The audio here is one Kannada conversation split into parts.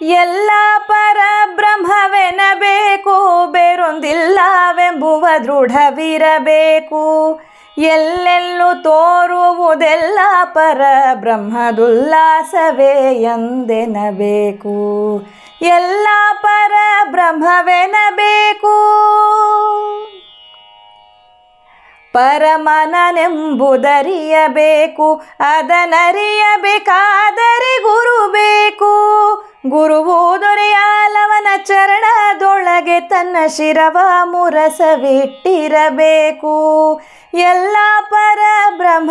ಎಲ್ಲ ಪರಬ್ರಹ್ಮವೆನಬೇಕು ಬೇರೊಂದಿಲ್ಲವೆಂಬುವ ದೃಢವಿರಬೇಕು. ಎಲ್ಲೆಲ್ಲೂ ತೋರುವುದೆಲ್ಲ ಪರಬ್ರಹ್ಮದುಲ್ಲಾಸವೇ ಎಂದೆನಬೇಕು. ಎಲ್ಲ ಪರಬ್ರಹ್ಮವೆನಬೇಕು. ಪರಮನನೆಂಬುದರಿಯಬೇಕು ಅದನರಿಯಬೇಕಾದರೆ ಗುರು ಬೇಕು ಗುರುವು ದೊರೆಯಾಲವನ ಚರಣದೊಳಗೆ ತನ್ನ ಶಿರವ ಮುರಸವಿಟ್ಟಿರಬೇಕು. ಎಲ್ಲ ಪರಬ್ರಹ್ಮವೆನಬೇಕು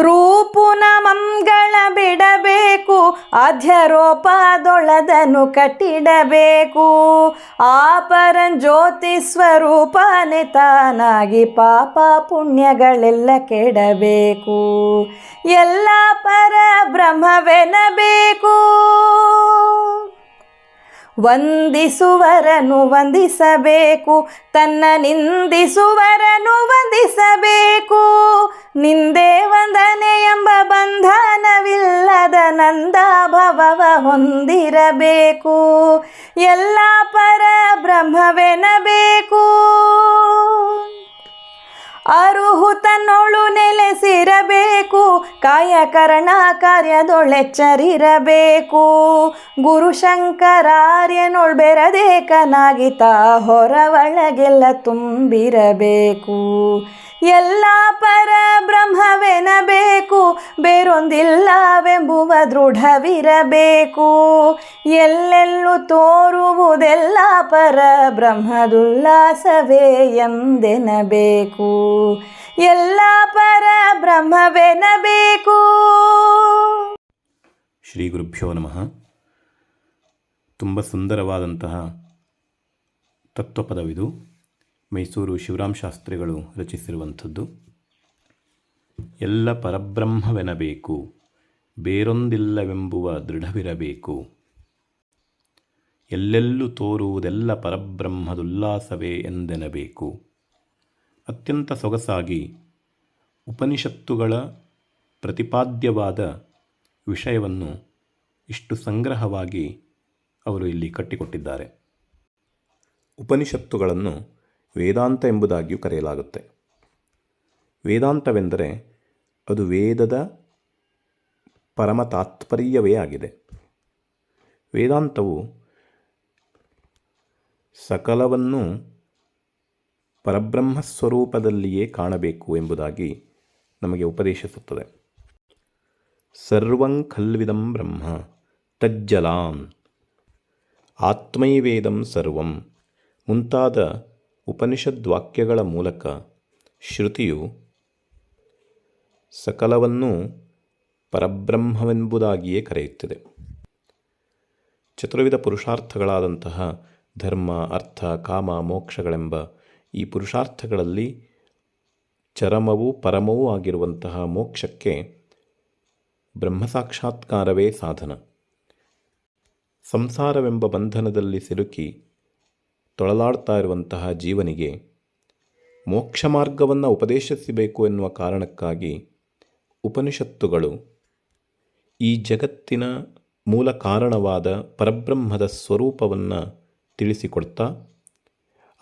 ರೂಪುನ ಮಂಗಳ ಬಿಡಬೇಕು ಅಧ್ಯರೋಪದೊಳದನು ಕಟ್ಟಿಡಬೇಕು. ಆ ಪರಂಜ್ಯೋತಿ ಸ್ವರೂಪನೆ ತಾನಾಗಿ ಪಾಪ ಪುಣ್ಯಗಳೆಲ್ಲ ಕೆಡಬೇಕು. ಎಲ್ಲ ಪರಬ್ರಹ್ಮವೆನಬೇಕು ವಂದಿಸುವರನು ವಂದಿಸಬೇಕು ತನ್ನ ನಿಂದಿಸುವರನು ವಂದಿಸಬೇಕು. ನಿಂದೆ ವಂದನೆ ಎಂಬ ಬಂಧನವಿಲ್ಲದ ನಂದಾಭವವ ಹೊಂದಿರಬೇಕು. ಎಲ್ಲ ಪರಬ್ರಹ್ಮವೆನಬೇಕು ಅರುಹು ತನ್ನೊಳು ನೆಲೆಸಿರಬೇಕು ಕಾಯಕರಣ ಕಾರ್ಯದೊಳೆಚ್ಚರಿರಬೇಕು. ಗುರು ಶಂಕರಾರ್ಯನೊಳ್ ಹೊರವಳಗೆಲ್ಲ ತುಂಬಿರಬೇಕು. ಎಲ್ಲ ಪರ ಬ್ರಹ್ಮವೆನಬೇಕು ಬೇರೊಂದಿಲ್ಲವೆಂಬುವ ದೃಢವಿರಬೇಕು. ಎಲ್ಲೆಲ್ಲೂ ತೋರುವುದೆಲ್ಲ ಪರ ಬ್ರಹ್ಮದುಲ್ಲಾಸವೇ ಎಂದೆನಬೇಕು. ಎಲ್ಲ ಪರ ಬ್ರಹ್ಮವೆನಬೇಕು ಶ್ರೀ ಗುರುಭ್ಯೋ ನಮಃ. ತುಂಬ ಸುಂದರವಾದಂತಹ ತತ್ವಪದವಿದು. ಮೈಸೂರು ಶಿವರಾಮ್ ಶಾಸ್ತ್ರಿಗಳು ರಚಿಸಿರುವಂಥದ್ದು. ಎಲ್ಲ ಪರಬ್ರಹ್ಮವೆನಬೇಕು, ಬೇರೊಂದಿಲ್ಲವೆಂಬುವ ದೃಢವಿರಬೇಕು. ಎಲ್ಲೆಲ್ಲೂ ತೋರುವುದೆಲ್ಲ ಪರಬ್ರಹ್ಮದುಲ್ಲಾಸವೇ ಎಂದೆನಬೇಕು. ಅತ್ಯಂತ ಸೊಗಸಾಗಿ ಉಪನಿಷತ್ತುಗಳ ಪ್ರತಿಪಾದ್ಯವಾದ ವಿಷಯವನ್ನು ಇಷ್ಟು ಸಂಗ್ರಹವಾಗಿ ಅವರು ಇಲ್ಲಿ ಕಟ್ಟಿಕೊಟ್ಟಿದ್ದಾರೆ. ಉಪನಿಷತ್ತುಗಳನ್ನು ವೇದಾಂತ ಎಂಬುದಾಗಿಯೂ ಕರೆಯಲಾಗುತ್ತೆ. ವೇದಾಂತವೆಂದರೆ ಅದು ವೇದದ ಪರಮ ತಾತ್ಪರ್ಯವೇ ಆಗಿದೆ. ವೇದಾಂತವು ಸಕಲವನ್ನು ಪರಬ್ರಹ್ಮ ಸ್ವರೂಪದಲ್ಲಿಯೇ ಕಾಣಬೇಕು ಎಂಬುದಾಗಿ ನಮಗೆ ಉಪದೇಶಿಸುತ್ತದೆ. ಸರ್ವಂ ಖಲ್ವಿದಂ ಬ್ರಹ್ಮ ತಜ್ಜಲಾನ್. ಆತ್ಮೈವೇದಂ ಸರ್ವಂ. ಮುಂತಾದ ಉಪನಿಷದ್ವಾಕ್ಯಗಳ ಮೂಲಕ ಶ್ರುತಿಯು ಸಕಲವನ್ನೂ ಪರಬ್ರಹ್ಮವೆಂಬುದಾಗಿಯೇ ಕರೆಯುತ್ತಿದೆ. ಚತುರ್ವಿಧ ಪುರುಷಾರ್ಥಗಳಾದಂತಹ ಧರ್ಮ, ಅರ್ಥ, ಕಾಮ, ಮೋಕ್ಷಗಳೆಂಬ ಈ ಪುರುಷಾರ್ಥಗಳಲ್ಲಿ ಚರಮವೂ ಪರಮವೂ ಆಗಿರುವಂತಹ ಮೋಕ್ಷಕ್ಕೆ ಬ್ರಹ್ಮಸಾಕ್ಷಾತ್ಕಾರವೇ ಸಾಧನ. ಸಂಸಾರವೆಂಬ ಬಂಧನದಲ್ಲಿ ಸಿಲುಕಿ ತೊಳಲಾಡ್ತಾ ಇರುವಂತಹ ಜೀವನಿಗೆ ಮೋಕ್ಷ ಮಾರ್ಗವನ್ನು ಉಪದೇಶಿಸಬೇಕು ಎನ್ನುವ ಕಾರಣಕ್ಕಾಗಿ ಉಪನಿಷತ್ತುಗಳು ಈ ಜಗತ್ತಿನ ಮೂಲ ಕಾರಣವಾದ ಪರಬ್ರಹ್ಮದ ಸ್ವರೂಪವನ್ನು ತಿಳಿಸಿಕೊಡ್ತಾ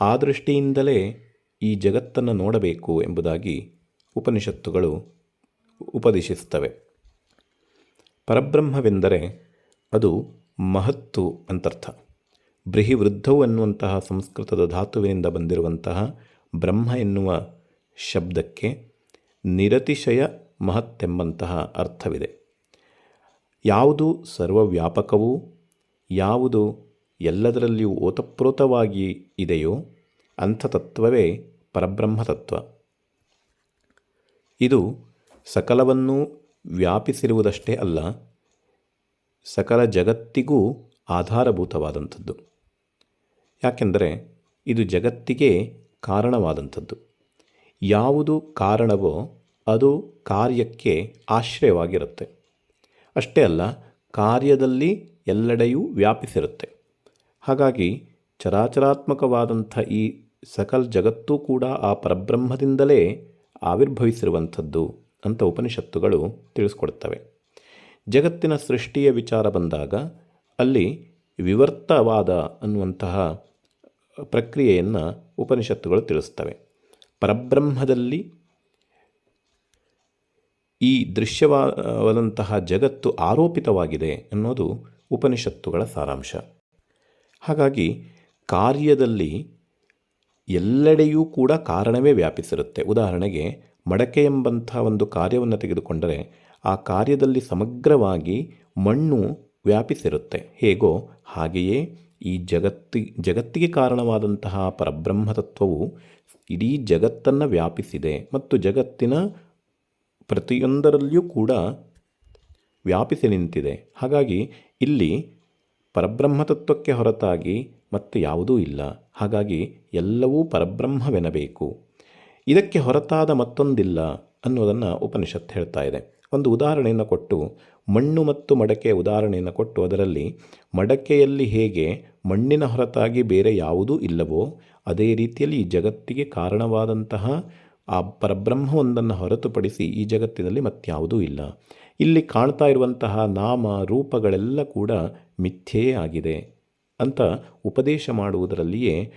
ಆ ದೃಷ್ಟಿಯಿಂದಲೇ ಈ ಜಗತ್ತನ್ನು ನೋಡಬೇಕು ಎಂಬುದಾಗಿ ಉಪನಿಷತ್ತುಗಳು ಉಪದೇಶಿಸ್ತವೆ ಪರಬ್ರಹ್ಮವೆಂದರೆ ಅದು ಮಹತ್ತು ಅಂತರ್ಥ. ಬೃಹಿವೃದ್ಧವು ಎನ್ನುವಂತಹ ಸಂಸ್ಕೃತದ ಧಾತುವಿನಿಂದ ಬಂದಿರುವಂತಹ ಬ್ರಹ್ಮ ಎನ್ನುವ ಶಬ್ದಕ್ಕೆ ನಿರತಿಶಯ ಮಹತ್ತೆಂಬಂತಹ ಅರ್ಥವಿದೆ. ಯಾವುದು ಸರ್ವವ್ಯಾಪಕವೂ, ಯಾವುದು ಎಲ್ಲದರಲ್ಲಿಯೂ ಓತಪ್ರೋತವಾಗಿ ಇದೆಯೋ ಅಂಥ ತತ್ವವೇ ಪರಬ್ರಹ್ಮ ತತ್ವ ಇದು ಸಕಲವನ್ನೂ ವ್ಯಾಪಿಸಿರುವುದಷ್ಟೇ ಅಲ್ಲ, ಸಕಲ ಜಗತ್ತಿಗೂ ಆಧಾರಭೂತವಾದಂಥದ್ದು. ಯಾಕೆಂದರೆ ಇದು ಜಗತ್ತಿಗೆ ಕಾರಣವಾದಂಥದ್ದು. ಯಾವುದು ಕಾರಣವೋ ಅದು ಕಾರ್ಯಕ್ಕೆ ಆಶ್ರಯವಾಗಿರುತ್ತೆ. ಅಷ್ಟೇ ಅಲ್ಲ, ಕಾರ್ಯದಲ್ಲಿ ಎಲ್ಲೆಡೆಯೂ ವ್ಯಾಪಿಸಿರುತ್ತೆ. ಹಾಗಾಗಿ ಚರಾಚರಾತ್ಮಕವಾದಂಥ ಈ ಸಕಲ್ ಜಗತ್ತೂ ಕೂಡ ಆ ಪರಬ್ರಹ್ಮದಿಂದಲೇ ಆವಿರ್ಭವಿಸಿರುವಂಥದ್ದು ಅಂತ ಉಪನಿಷತ್ತುಗಳು ತಿಳಿಸ್ಕೊಡ್ತವೆ. ಜಗತ್ತಿನ ಸೃಷ್ಟಿಯ ವಿಚಾರ ಬಂದಾಗ ಅಲ್ಲಿ ವಿವರ್ತವಾದ ಅನ್ನುವಂತಹ ಪ್ರಕ್ರಿಯೆಯನ್ನು ಉಪನಿಷತ್ತುಗಳು ತಿಳಿಸ್ತವೆ ಪರಬ್ರಹ್ಮದಲ್ಲಿ ಈ ದೃಶ್ಯವಾದಂತಹ ಜಗತ್ತು ಆರೋಪಿತವಾಗಿದೆ ಅನ್ನೋದು ಉಪನಿಷತ್ತುಗಳ ಸಾರಾಂಶ. ಹಾಗಾಗಿ ಕಾರ್ಯದಲ್ಲಿ ಎಲ್ಲೆಡೆಯೂ ಕೂಡ ಕಾರಣವೇ ವ್ಯಾಪಿಸಿರುತ್ತೆ. ಉದಾಹರಣೆಗೆ ಮಡಕೆ ಎಂಬಂಥ ಒಂದು ಕಾರ್ಯವನ್ನು ತೆಗೆದುಕೊಂಡರೆ ಆ ಕಾರ್ಯದಲ್ಲಿ ಸಮಗ್ರವಾಗಿ ಮಣ್ಣು ವ್ಯಾಪಿಸಿರುತ್ತೆ. ಹೇಗೋ ಹಾಗೆಯೇ ಈ ಜಗತ್ತಿ, ಜಗತ್ತಿಗೆ ಕಾರಣವಾದಂತಹ ಪರಬ್ರಹ್ಮ ತತ್ವವು ಇಡೀ ಜಗತ್ತನ್ನು ವ್ಯಾಪಿಸಿದೆ ಮತ್ತು ಜಗತ್ತಿನ ಪ್ರತಿಯೊಂದರಲ್ಲಿಯೂ ಕೂಡ ವ್ಯಾಪಿಸಿ ನಿಂತಿದೆ. ಹಾಗಾಗಿ ಇಲ್ಲಿ ಪರಬ್ರಹ್ಮ ತತ್ವಕ್ಕೆ ಹೊರತಾಗಿ ಮತ್ತೆ ಯಾವುದೂ ಇಲ್ಲ. ಹಾಗಾಗಿ ಎಲ್ಲವೂ ಪರಬ್ರಹ್ಮವೆನಬೇಕು ಇದಕ್ಕೆ ಹೊರತಾದ ಮತ್ತೊಂದಿಲ್ಲ ಅನ್ನೋದನ್ನು ಉಪನಿಷತ್ ಹೇಳ್ತಾ ಇದೆ. ಒಂದು ಉದಾಹರಣೆಯನ್ನು ಕೊಟ್ಟು ಮಣ್ಣು ಮತ್ತು ಮಡಕೆಯ ಉದಾಹರಣೆಯನ್ನು ಕೊಟ್ಟು ಅದರಲ್ಲಿ ಮಡಕೆಯಲ್ಲಿ ಹೇಗೆ ಮಣ್ಣಿನ ಹೊರತಾಗಿ ಬೇರೆ ಯಾವುದೂ ಇಲ್ಲವೋ ಅದೇ ರೀತಿಯಲ್ಲಿ ಈ ಜಗತ್ತಿಗೆ ಕಾರಣವಾದಂತಹ ಆ ಪರಬ್ರಹ್ಮವೊಂದನ್ನು ಹೊರತುಪಡಿಸಿ ಈ ಜಗತ್ತಿನಲ್ಲಿ ಮತ್ಯಾವುದೂ ಇಲ್ಲ. ಇಲ್ಲಿ ಕಾಣ್ತಾ ಇರುವಂತಹ ನಾಮ, ರೂಪಗಳೆಲ್ಲ ಕೂಡ ಮಿಥ್ಯೆಯೇ ಆಗಿದೆ ಅಂತ ಉಪದೇಶ ಮಾಡುವುದರಲ್ಲಿಯೇ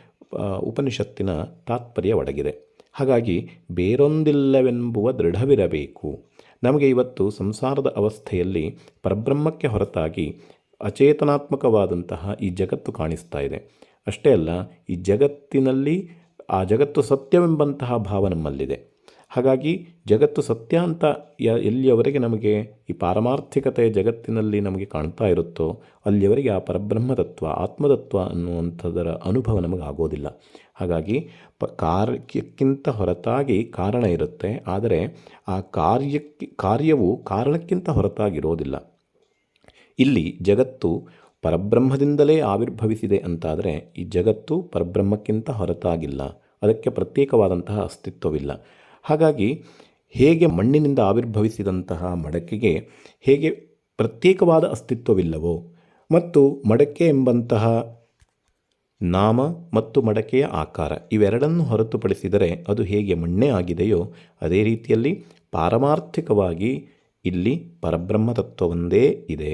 ಉಪನಿಷತ್ತಿನ ತಾತ್ಪರ್ಯ ಒಡಗಿದೆ. ಹಾಗಾಗಿ ಬೇರೊಂದಿಲ್ಲವೆಂಬುವ ದೃಢವಿರಬೇಕು. ನಮಗೆ ಇವತ್ತು ಸಂಸಾರದ ಅವಸ್ಥೆಯಲ್ಲಿ ಪರಬ್ರಹ್ಮಕ್ಕೆ ಹೊರತಾಗಿ ಅಚೇತನಾತ್ಮಕವಾದಂತಹ ಈ ಜಗತ್ತು ಕಾಣಿಸ್ತಾ ಇದೆ. ಅಷ್ಟೇ ಅಲ್ಲ, ಈ ಜಗತ್ತಿನಲ್ಲಿ ಆ ಜಗತ್ತು ಸತ್ಯವೆಂಬಂತಹ ಭಾವ ನಮ್ಮಲ್ಲಿದೆ. ಹಾಗಾಗಿ ಜಗತ್ತು ಸತ್ಯ ಅಂತ ಎಲ್ಲಿಯವರೆಗೆ ನಮಗೆ ಈ ಪಾರಮಾರ್ಥಿಕತೆ ಜಗತ್ತಿನಲ್ಲಿ ನಮಗೆ ಕಾಣ್ತಾ ಇರುತ್ತೋ ಅಲ್ಲಿಯವರೆಗೆ ಆ ಪರಬ್ರಹ್ಮತತ್ವ, ಆತ್ಮತತ್ವ ಅನ್ನುವಂಥದ್ದರ ಅನುಭವ ನಮಗೆ ಆಗೋದಿಲ್ಲ ಹಾಗಾಗಿ ಪ ಕಾರ್ಯಕ್ಕಿಂತ ಹೊರತಾಗಿ ಕಾರಣ ಇರುತ್ತೆ. ಆದರೆ ಆ ಕಾರ್ಯಕ್ಕೆ, ಕಾರ್ಯವು ಕಾರಣಕ್ಕಿಂತ ಹೊರತಾಗಿರೋದಿಲ್ಲ. ಇಲ್ಲಿ ಜಗತ್ತು ಪರಬ್ರಹ್ಮದಿಂದಲೇ ಆವಿರ್ಭವಿಸಿದೆ ಅಂತಾದರೆ ಈ ಜಗತ್ತು ಪರಬ್ರಹ್ಮಕ್ಕಿಂತ ಹೊರತಾಗಿಲ್ಲ. ಅದಕ್ಕೆ ಪ್ರತ್ಯೇಕವಾದಂತಹ ಅಸ್ತಿತ್ವವಿಲ್ಲ. ಹಾಗಾಗಿ ಹೇಗೆ ಮಣ್ಣಿನಿಂದ ಆವಿರ್ಭವಿಸಿದಂತಹ ಮಡಕೆಗೆ ಹೇಗೆ ಪ್ರತ್ಯೇಕವಾದ ಅಸ್ತಿತ್ವವಿಲ್ಲವೋ ಮತ್ತು ಮಡಕೆ ಎಂಬಂತಹ ನಾಮ ಮತ್ತು ಮಡಕೆಯ ಆಕಾರ ಇವೆರಡನ್ನು ಹೊರತುಪಡಿಸಿದರೆ ಅದು ಹೇಗೆ ಮಣ್ಣೇ ಆಗಿದೆಯೋ ಅದೇ ರೀತಿಯಲ್ಲಿ ಪಾರಮಾರ್ಥಿಕವಾಗಿ ಇಲ್ಲಿ ಪರಬ್ರಹ್ಮ ತತ್ವವೊಂದೇ ಇದೆ.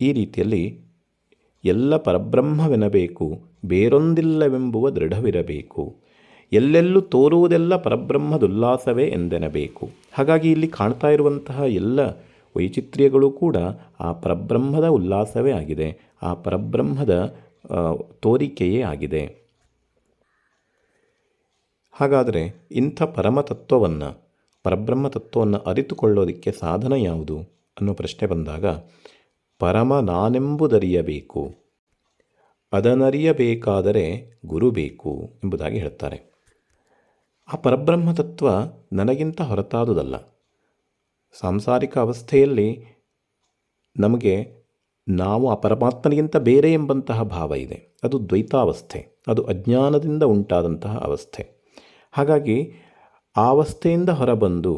ಈ ರೀತಿಯಲ್ಲಿ ಎಲ್ಲ ಪರಬ್ರಹ್ಮವೆನಬೇಕು ಬೇರೊಂದಿಲ್ಲವೆಂಬುವ ದೃಢವಿರಬೇಕು. ಎಲ್ಲೆಲ್ಲೂ ತೋರುವುದೆಲ್ಲ ಪರಬ್ರಹ್ಮದುಲ್ಲಾಸವೇ ಎಂದೆನಬೇಕು. ಹಾಗಾಗಿ ಇಲ್ಲಿ ಕಾಣ್ತಾ ಇರುವಂತಹ ಎಲ್ಲ ವೈಚಿತ್ರ್ಯಗಳು ಕೂಡ ಆ ಪರಬ್ರಹ್ಮದ ಉಲ್ಲಾಸವೇ ಆಗಿದೆ. ಆ ಪರಬ್ರಹ್ಮದ ತೋರಿಕೆಯೇ ಆಗಿದೆ. ಹಾಗಾದರೆ ಇಂಥ ಪರಮತತ್ವವನ್ನು ಪರಬ್ರಹ್ಮ ತತ್ವವನ್ನು ಅರಿತುಕೊಳ್ಳೋದಕ್ಕೆ ಸಾಧನ ಯಾವುದು ಅನ್ನೋ ಪ್ರಶ್ನೆ ಬಂದಾಗ, ಪರಮ ನಾನೆಂಬುದರಿಯಬೇಕು. ಅದನರಿಯಬೇಕಾದರೆ ಗುರು ಬೇಕು ಎಂಬುದಾಗಿ ಹೇಳ್ತಾರೆ. ಆ ಪರಬ್ರಹ್ಮ ತತ್ವ ನನಗಿಂತ ಹೊರತಾದುದಲ್ಲ. ಸಾಂಸಾರಿಕ ಅವಸ್ಥೆಯಲ್ಲಿ ನಮಗೆ ನಾವು ಆ ಪರಮಾತ್ಮನಿಗಿಂತ ಬೇರೆ ಎಂಬಂತಹ ಭಾವ ಇದೆ. ಅದು ದ್ವೈತಾವಸ್ಥೆ, ಅದು ಅಜ್ಞಾನದಿಂದ ಉಂಟಾದಂತಹ ಅವಸ್ಥೆ. ಹಾಗಾಗಿ ಆ ಅವಸ್ಥೆಯಿಂದ ಹೊರಬಂದು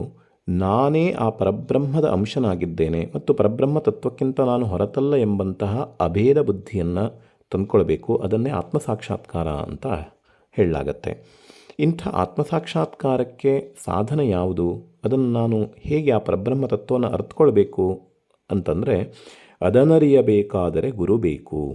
ನಾನೇ ಆ ಪರಬ್ರಹ್ಮದ ಅಂಶನಾಗಿದ್ದೇನೆ ಮತ್ತು ಪರಬ್ರಹ್ಮ ತತ್ವಕ್ಕಿಂತ ನಾನು ಹೊರತಲ್ಲ ಎಂಬಂತಹ ಅಭೇದ ಬುದ್ಧಿಯನ್ನು ತಂದ್ಕೊಳ್ಬೇಕು, ಅದನ್ನೇ ಆತ್ಮಸಾಕ್ಷಾತ್ಕಾರ ಅಂತ ಹೇಳಲಾಗತ್ತೆ. ಇಂಥ ಆತ್ಮಸಾಕ್ಷಾತ್ಕಾರಕ್ಕೆ ಸಾಧನ ಯಾವುದು? ಅದನ್ನು ನಾನು ಹೇಗೆ ಆ ಪರಬ್ರಹ್ಮ ತತ್ವವನ್ನು ಅರ್ಥಕೊಳ್ಬೇಕು? ಅಂತಂದರೆ, ಅದನರಿಯಬೇಕಾದರೆ ಗುರು ಬೇಕು.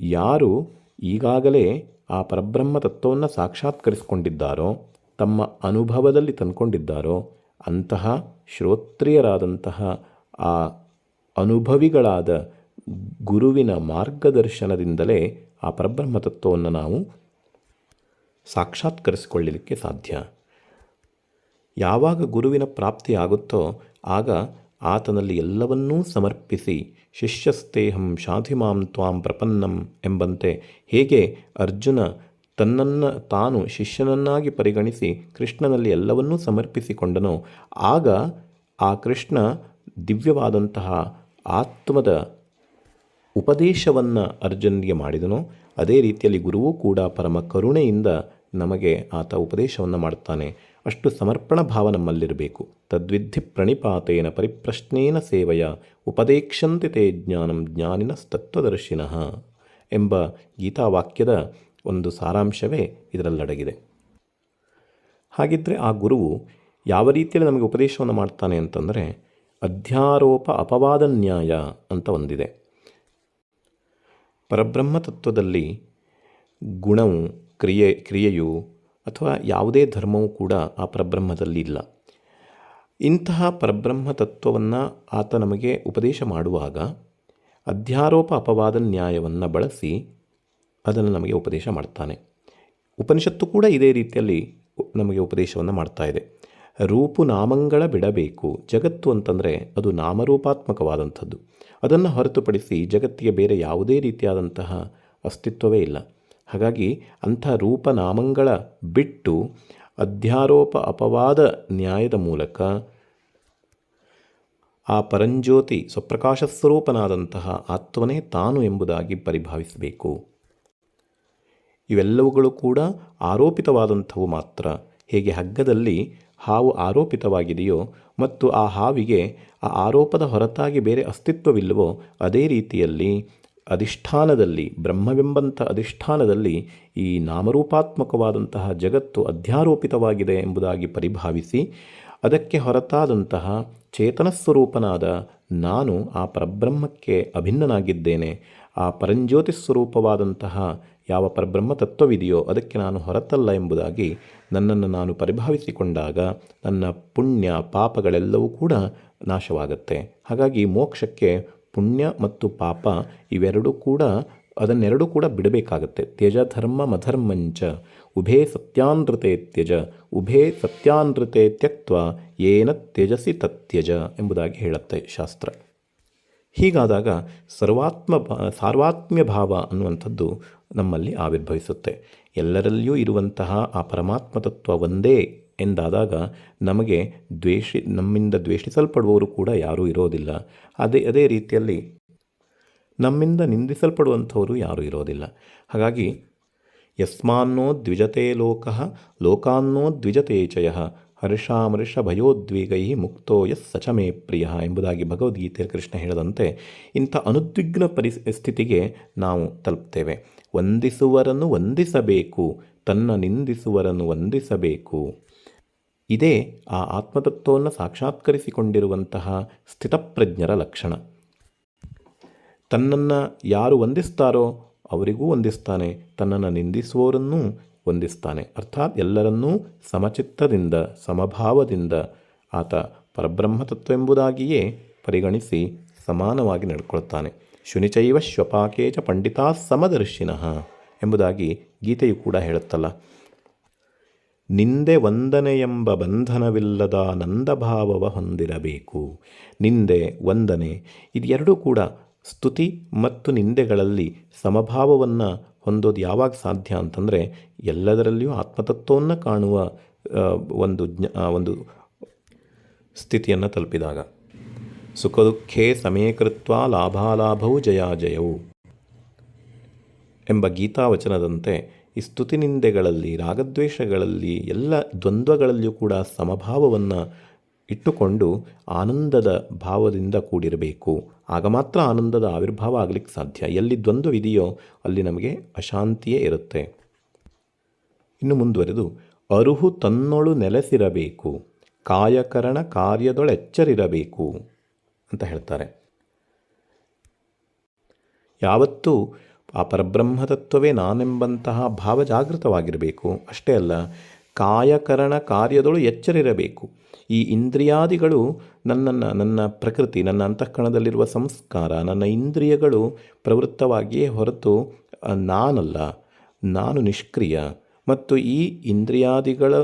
ಯಾರು ಈಗಾಗಲೇ ಆ ಪರಬ್ರಹ್ಮ ತತ್ವವನ್ನು ಸಾಕ್ಷಾತ್ಕರಿಸಿಕೊಂಡಿದ್ದಾರೋ, ತಮ್ಮ ಅನುಭವದಲ್ಲಿ ತಂದ್ಕೊಂಡಿದ್ದಾರೋ, ಅಂತಹ ಶ್ರೋತ್ರಿಯರಾದಂತಹ ಆ ಅನುಭವಿಗಳಾದ ಗುರುವಿನ ಮಾರ್ಗದರ್ಶನದಿಂದಲೇ ಆ ಪರಬ್ರಹ್ಮ ತತ್ವವನ್ನು ನಾವು ಸಾಕ್ಷಾತ್ಕರಿಸಿಕೊಳ್ಳಲಿಕ್ಕೆ ಸಾಧ್ಯ. ಯಾವಾಗ ಗುರುವಿನ ಪ್ರಾಪ್ತಿಯಾಗುತ್ತೋ ಆಗ ಆತನಲ್ಲಿ ಎಲ್ಲವನ್ನೂ ಸಮರ್ಪಿಸಿ ಶಿಷ್ಯಸ್ತೇಹಂ ಶಾಧಿಮಾಂ ತ್ವಾಂ ಪ್ರಪನ್ನಂ ಎಂಬಂತೆ ಹೇಗೆ ಅರ್ಜುನ ತನ್ನನ್ನು ತಾನು ಶಿಷ್ಯನನ್ನಾಗಿ ಪರಿಗಣಿಸಿ ಕೃಷ್ಣನಲ್ಲಿ ಎಲ್ಲವನ್ನೂ ಸಮರ್ಪಿಸಿಕೊಂಡನೋ ಆಗ ಆ ಕೃಷ್ಣ ದಿವ್ಯವಾದಂತಹ ಆತ್ಮದ ಉಪದೇಶವನ್ನು ಅರ್ಜುನಿಗೆ ಮಾಡಿದನೋ. ಅದೇ ರೀತಿಯಲ್ಲಿ ಗುರುವೂ ಕೂಡ ಪರಮ ಕರುಣೆಯಿಂದ ನಮಗೆ ಆತ ಉಪದೇಶವನ್ನು ಮಾಡ್ತಾನೆ ಅಷ್ಟು ಸಮರ್ಪಣ ಭಾವ ನಮ್ಮಲ್ಲಿರಬೇಕು. ತದ್ವಿಧಿ ಪ್ರಣಿಪಾತೇನ ಪರಿಪ್ರಶ್ನೇನ ಸೇವೆಯ ಉಪದೇಕ್ಷಂತೆ ತೇ ಜ್ಞಾನಂ ಜ್ಞಾನಿನಸ್ತತ್ವದರ್ಶಿನಃ ಎಂಬ ಗೀತಾವಾಕ್ಯದ ಒಂದು ಸಾರಾಂಶವೇ ಇದರಲ್ಲಡಗಿದೆ. ಹಾಗಿದ್ದರೆ ಆ ಗುರುವು ಯಾವ ರೀತಿಯಲ್ಲಿ ನಮಗೆ ಉಪದೇಶವನ್ನು ಮಾಡ್ತಾನೆ ಅಂತಂದರೆ, ಅಧ್ಯಾರೋಪ ಅಪವಾದ ನ್ಯಾಯ ಅಂತ ಒಂದಿದೆ. ಪರಬ್ರಹ್ಮ ತತ್ವದಲ್ಲಿ ಗುಣವು ಕ್ರಿಯೆ, ಕ್ರಿಯೆಯು ಅಥವಾ ಯಾವುದೇ ಧರ್ಮವೂ ಕೂಡ ಆ ಪರಬ್ರಹ್ಮದಲ್ಲಿ ಇಲ್ಲ. ಇಂತಹ ಪರಬ್ರಹ್ಮ ತತ್ವವನ್ನು ಆತ ನಮಗೆ ಉಪದೇಶ ಮಾಡುವಾಗ ಅಧ್ಯಾರೋಪ ಅಪವಾದ ನ್ಯಾಯವನ್ನು ಬಳಸಿ ಅದನ್ನು ನಮಗೆ ಉಪದೇಶ ಮಾಡ್ತಾನೆ. ಉಪನಿಷತ್ತು ಕೂಡ ಇದೇ ರೀತಿಯಲ್ಲಿ ನಮಗೆ ಉಪದೇಶವನ್ನು ಮಾಡ್ತಾ ಇದೆ. ರೂಪು ನಾಮಂಗಳ ಬಿಡಬೇಕು. ಜಗತ್ತು ಅಂತಂದರೆ ಅದು ನಾಮರೂಪಾತ್ಮಕವಾದಂಥದ್ದು. ಅದನ್ನು ಹೊರತುಪಡಿಸಿ ಜಗತ್ತಿಗೆ ಬೇರೆ ಯಾವುದೇ ರೀತಿಯಾದಂತಹ ಅಸ್ತಿತ್ವವೇ ಇಲ್ಲ. ಹಾಗಾಗಿ ಅಂಥ ರೂಪನಾಮಂಗಳ ಬಿಟ್ಟು ಅಧ್ಯಾರೋಪ ಅಪವಾದ ನ್ಯಾಯದ ಮೂಲಕ ಆ ಪರಂಜ್ಯೋತಿ ಸ್ವಪ್ರಕಾಶ ಸ್ವರೂಪನಾದಂತಹ ಆತ್ಮನೇ ತಾನು ಎಂಬುದಾಗಿ ಪರಿಭಾವಿಸಬೇಕು. ಇವೆಲ್ಲವುಗಳು ಕೂಡ ಆರೋಪಿತವಾದಂಥವು ಮಾತ್ರ. ಹೇಗೆ ಹಗ್ಗದಲ್ಲಿ ಹಾವು ಆರೋಪಿತವಾಗಿದೆಯೋ ಮತ್ತು ಆ ಹಾವಿಗೆ ಆ ಆರೋಪದ ಹೊರತಾಗಿ ಬೇರೆ ಅಸ್ತಿತ್ವವಿಲ್ಲವೋ ಅದೇ ರೀತಿಯಲ್ಲಿ ಅಧಿಷ್ಠಾನದಲ್ಲಿ, ಬ್ರಹ್ಮವೆಂಬಂಥ ಅಧಿಷ್ಠಾನದಲ್ಲಿ ಈ ನಾಮರೂಪಾತ್ಮಕವಾದಂತಹ ಜಗತ್ತು ಅಧ್ಯಾರೋಪಿತವಾಗಿದೆ ಎಂಬುದಾಗಿ ಪರಿಭಾವಿಸಿ ಅದಕ್ಕೆ ಹೊರತಾದಂತಹ ಚೇತನ ಸ್ವರೂಪನಾದ ನಾನು ಆ ಪರಬ್ರಹ್ಮಕ್ಕೆ ಅಭಿನ್ನನಾಗಿದ್ದೇನೆ. ಆ ಪರಂಜ್ಯೋತಿ ಸ್ವರೂಪವಾದಂತಹ ಯಾವ ಪರಬ್ರಹ್ಮ ತತ್ವವಿದೆಯೋ ಅದಕ್ಕೆ ನಾನು ಹೊರತಲ್ಲ ಎಂಬುದಾಗಿ ನನ್ನನ್ನು ನಾನು ಪರಿಭಾವಿಸಿಕೊಂಡಾಗ ನನ್ನ ಪುಣ್ಯ ಪಾಪಗಳೆಲ್ಲವೂ ಕೂಡ ನಾಶವಾಗುತ್ತೆ. ಹಾಗಾಗಿ ಮೋಕ್ಷಕ್ಕೆ ಪುಣ್ಯ ಮತ್ತು ಪಾಪ ಇವೆರಡೂ ಕೂಡ, ಅದನ್ನೆರಡೂ ಕೂಡ ಬಿಡಬೇಕಾಗತ್ತೆ. ತ್ಯಜ ಧರ್ಮ ಮಧರ್ಮಂಚ, ಉಭೇ ಸತ್ಯಾನೃತೆ ತ್ಯಜ, ಉಭೇ ಸತ್ಯಾನೃತೆ ತ್ಯಕ್ತ್ವ, ಏನ ತ್ಯಜಸಿ ತತ್ಯಜ ಎಂಬುದಾಗಿ ಹೇಳುತ್ತೆ ಶಾಸ್ತ್ರ. ಹೀಗಾದಾಗ ಸರ್ವಾತ್ಮ ಸಾರ್ವಾತ್ಮ್ಯ ಭಾವ ಅನ್ನುವಂಥದ್ದು ನಮ್ಮಲ್ಲಿ ಆವಿರ್ಭವಿಸುತ್ತೆ. ಎಲ್ಲರಲ್ಲಿಯೂ ಇರುವಂತಹ ಆ ಪರಮಾತ್ಮ ತತ್ವ ಒಂದೇ ಎಂದಾದಾಗ ನಮಗೆ ದ್ವೇಷಿ, ನಮ್ಮಿಂದ ದ್ವೇಷಿಸಲ್ಪಡುವವರು ಕೂಡ ಯಾರೂ ಇರೋದಿಲ್ಲ. ಅದೇ ಅದೇ ರೀತಿಯಲ್ಲಿ ನಮ್ಮಿಂದ ನಿಂದಿಸಲ್ಪಡುವಂಥವರು ಯಾರೂ ಇರೋದಿಲ್ಲ. ಹಾಗಾಗಿ ಯಸ್ಮಾನ್ನೋ ದ್ವಿಜತೆ ಲೋಕ ಲೋಕಾನ್ನೋ ದ್ವಿಜತೆ ಚಯ ಹರ್ಷಾಮರ್ಷ ಭಯೋದ್ವೇಗೈ ಮುಕ್ತೋ ಯಸ್ ಸಚಮೇ ಪ್ರಿಯ ಎಂಬುದಾಗಿ ಭಗವದ್ಗೀತೆಯಲ್ಲಿ ಕೃಷ್ಣ ಹೇಳದಂತೆ ಇಂಥ ಅನುದ್ವಿಗ್ನ ಪರಿಸ್ಥಿತಿಗೆ ನಾವು ತಲುಪ್ತೇವೆ. ವಂದಿಸುವರನ್ನು ವಂದಿಸಬೇಕು, ತನ್ನ ನಿಂದಿಸುವರನ್ನು ವಂದಿಸಬೇಕು. ಇದೇ ಆ ಆತ್ಮತತ್ವವನ್ನು ಸಾಕ್ಷಾತ್ಕರಿಸಿಕೊಂಡಿರುವಂತಹ ಸ್ಥಿತಪ್ರಜ್ಞರ ಲಕ್ಷಣ. ತನ್ನನ್ನು ಯಾರು ವಂದಿಸ್ತಾರೋ ಅವರಿಗೂ ವಂದಿಸ್ತಾನೆ, ತನ್ನನ್ನು ನಿಂದಿಸುವವರನ್ನೂ ವಂದಿಸ್ತಾನೆ. ಅರ್ಥಾತ್ ಎಲ್ಲರನ್ನೂ ಸಮಚಿತ್ತದಿಂದ, ಸಮಭಾವದಿಂದ ಆತ ಪರಬ್ರಹ್ಮತತ್ವ ಎಂಬುದಾಗಿಯೇ ಪರಿಗಣಿಸಿ ಸಮಾನವಾಗಿ ನಡ್ಕೊಳ್ತಾನೆ. ಶುನಿಚೈವ ಶ್ವಪಾಕೇಚ ಪಂಡಿತಾ ಸಮದರ್ಶಿನಃ ಎಂಬುದಾಗಿ ಗೀತೆಯು ಕೂಡ ಹೇಳುತ್ತಲ್ಲ. ನಿಂದೆ ವಂದನೆ ಎಂಬ ಬಂಧನವಿಲ್ಲದ ನಂದಭಾವವ ಹೊಂದಿರಬೇಕು. ನಿಂದೆ, ವಂದನೆ ಇದೆರಡೂ ಕೂಡ ಸ್ತುತಿ ಮತ್ತು ನಿಂದೆಗಳಲ್ಲಿ ಸಮಭಾವವನ್ನು ಹೊಂದೋದು ಯಾವಾಗ ಸಾಧ್ಯ ಅಂತಂದರೆ ಎಲ್ಲದರಲ್ಲಿಯೂ ಆತ್ಮತತ್ವವನ್ನು ಕಾಣುವ ಒಂದು ಜ್ಞ ಒಂದು ಸ್ಥಿತಿಯನ್ನು ತಲುಪಿದಾಗ. ಸುಖ ದುಃಖೇ ಸಮೀಕೃತ್ವ ಲಾಭಾಲಾಭವು ಜಯಾಜಯವು ಎಂಬ ಗೀತಾವಚನದಂತೆ ಈ ಸ್ತುತಿ ನಿಂದೆಗಳಲ್ಲಿ ರಾಗದ್ವೇಷಗಳಲ್ಲಿ, ಎಲ್ಲ ದ್ವಂದ್ವಗಳಲ್ಲಿಯೂ ಕೂಡ ಸಮಭಾವವನ್ನು ಇಟ್ಟುಕೊಂಡು ಆನಂದದ ಭಾವದಿಂದ ಕೂಡಿರಬೇಕು. ಆಗ ಮಾತ್ರ ಆನಂದದ ಆವಿರ್ಭಾವ ಆಗಲಿಕ್ಕೆ ಸಾಧ್ಯ. ಎಲ್ಲಿ ದ್ವಂದ್ವವಿದೆಯೋ ಅಲ್ಲಿ ನಮಗೆ ಅಶಾಂತಿಯೇ ಇರುತ್ತೆ. ಇನ್ನು ಮುಂದುವರೆದು, ಅರುಹು ತನ್ನೊಳು ನೆಲೆಸಿರಬೇಕು. ಕಾಯಕರಣ ಕಾರ್ಯದೊಳೆಚ್ಚರಿರಬೇಕು. ಅಂತ ಹೇಳ್ತಾರೆ. ಯಾವತ್ತೂ ಆ ಪರಬ್ರಹ್ಮತತ್ವವೇ ನಾನೆಂಬಂತಹ ಭಾವ ಜಾಗೃತವಾಗಿರಬೇಕು ಅಷ್ಟೇ ಅಲ್ಲ, ಕಾಯಕರಣ ಕಾರ್ಯದೊಳು ಎಚ್ಚರಿರಬೇಕು. ಈ ಇಂದ್ರಿಯಾದಿಗಳು ನನ್ನನ್ನು, ನನ್ನ ಪ್ರಕೃತಿ, ನನ್ನ ಅಂತಃಕರಣದಲ್ಲಿರುವ ಸಂಸ್ಕಾರ, ನನ್ನ ಇಂದ್ರಿಯಗಳು ಪ್ರವೃತ್ತವಾಗಿಯೇ ಹೊರತು ನಾನಲ್ಲ, ನಾನು ನಿಷ್ಕ್ರಿಯ. ಮತ್ತು ಈ ಇಂದ್ರಿಯಾದಿಗಳ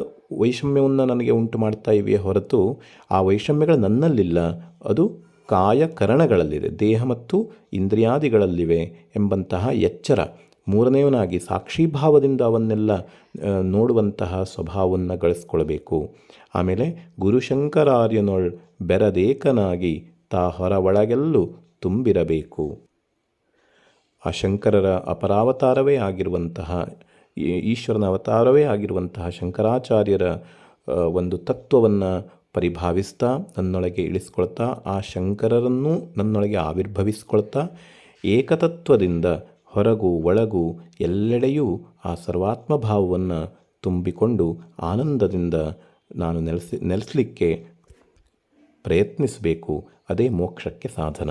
ವೈಷಮ್ಯವನ್ನು ನನಗೆ ಉಂಟು ಮಾಡ್ತಾ ಇವೆಯೇ ಹೊರತು ಆ ವೈಷಮ್ಯಗಳು ನನ್ನಲ್ಲಿಲ್ಲ, ಅದು ಕಾಯಕರಣಗಳಲ್ಲಿದೆ. ದೇಹ ಮತ್ತು ಇಂದ್ರಿಯಾದಿಗಳಲ್ಲಿವೆ ಎಂಬಂತಹ ಎಚ್ಚರ. ಮೂರನೆಯವನಾಗಿ ಸಾಕ್ಷಿಭಾವದಿಂದ ಅವನ್ನೆಲ್ಲ ನೋಡುವಂತಹ ಸ್ವಭಾವವನ್ನು ಗಳಿಸ್ಕೊಳ್ಬೇಕು. ಆಮೇಲೆ ಗುರುಶಂಕರಾರ್ಯನೊಳ್ ಬೆರದೇಕನಾಗಿ ತಾ ಹೊರ ಒಳಗೆಲ್ಲೂ ತುಂಬಿರಬೇಕು. ಆ ಶಂಕರರ ಅಪರಾವತಾರವೇ ಆಗಿರುವಂತಹ ಈಶ್ವರನ ಅವತಾರವೇ ಆಗಿರುವಂತಹ ಶಂಕರಾಚಾರ್ಯರ ಒಂದು ತತ್ವವನ್ನು ಪರಿಭಾವಿಸ್ತಾ, ನನ್ನೊಳಗೆ ಇಳಿಸ್ಕೊಳ್ತಾ, ಆ ಶಂಕರರನ್ನು ನನ್ನೊಳಗೆ ಆವಿರ್ಭವಿಸ್ಕೊಳ್ತಾ, ಏಕತತ್ವದಿಂದ ಹೊರಗೂ ಒಳಗೂ ಎಲ್ಲೆಡೆಯೂ ಆ ಸರ್ವಾತ್ಮ ಭಾವವನ್ನು ತುಂಬಿಕೊಂಡು ಆನಂದದಿಂದ ನಾನು ನೆಲೆಸಿ, ನೆಲೆಸಲಿಕ್ಕೆ ಪ್ರಯತ್ನಿಸಬೇಕು. ಅದೇ ಮೋಕ್ಷಕ್ಕೆ ಸಾಧನ.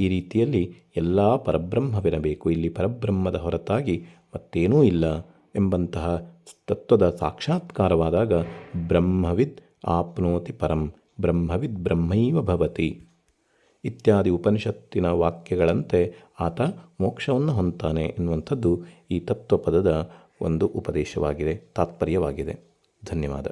ಈ ರೀತಿಯಲ್ಲಿ ಎಲ್ಲ ಪರಬ್ರಹ್ಮವಿರಬೇಕು. ಇಲ್ಲಿ ಪರಬ್ರಹ್ಮದ ಹೊರತಾಗಿ ಮತ್ತೇನೂ ಇಲ್ಲ ಎಂಬಂತಹ ತತ್ವದ ಸಾಕ್ಷಾತ್ಕಾರವಾದಾಗ ಬ್ರಹ್ಮವಿದ್ ಆಪ್ನೋತಿ ಪರಂ ಬ್ರಹ್ಮವಿದ್ ಬ್ರಹ್ಮೈವ ಭವತಿ. ಇತ್ಯಾದಿ ಉಪನಿಷತ್ತಿನ ವಾಕ್ಯಗಳಂತೆ ಆತ ಮೋಕ್ಷವನ್ನು ಹೊಂತಾನೆ ಎನ್ನುವಂಥದ್ದು ಈ ತತ್ವಪದದ ಒಂದು ಉಪದೇಶವಾಗಿದೆ, ತಾತ್ಪರ್ಯವಾಗಿದೆ. ಧನ್ಯವಾದ.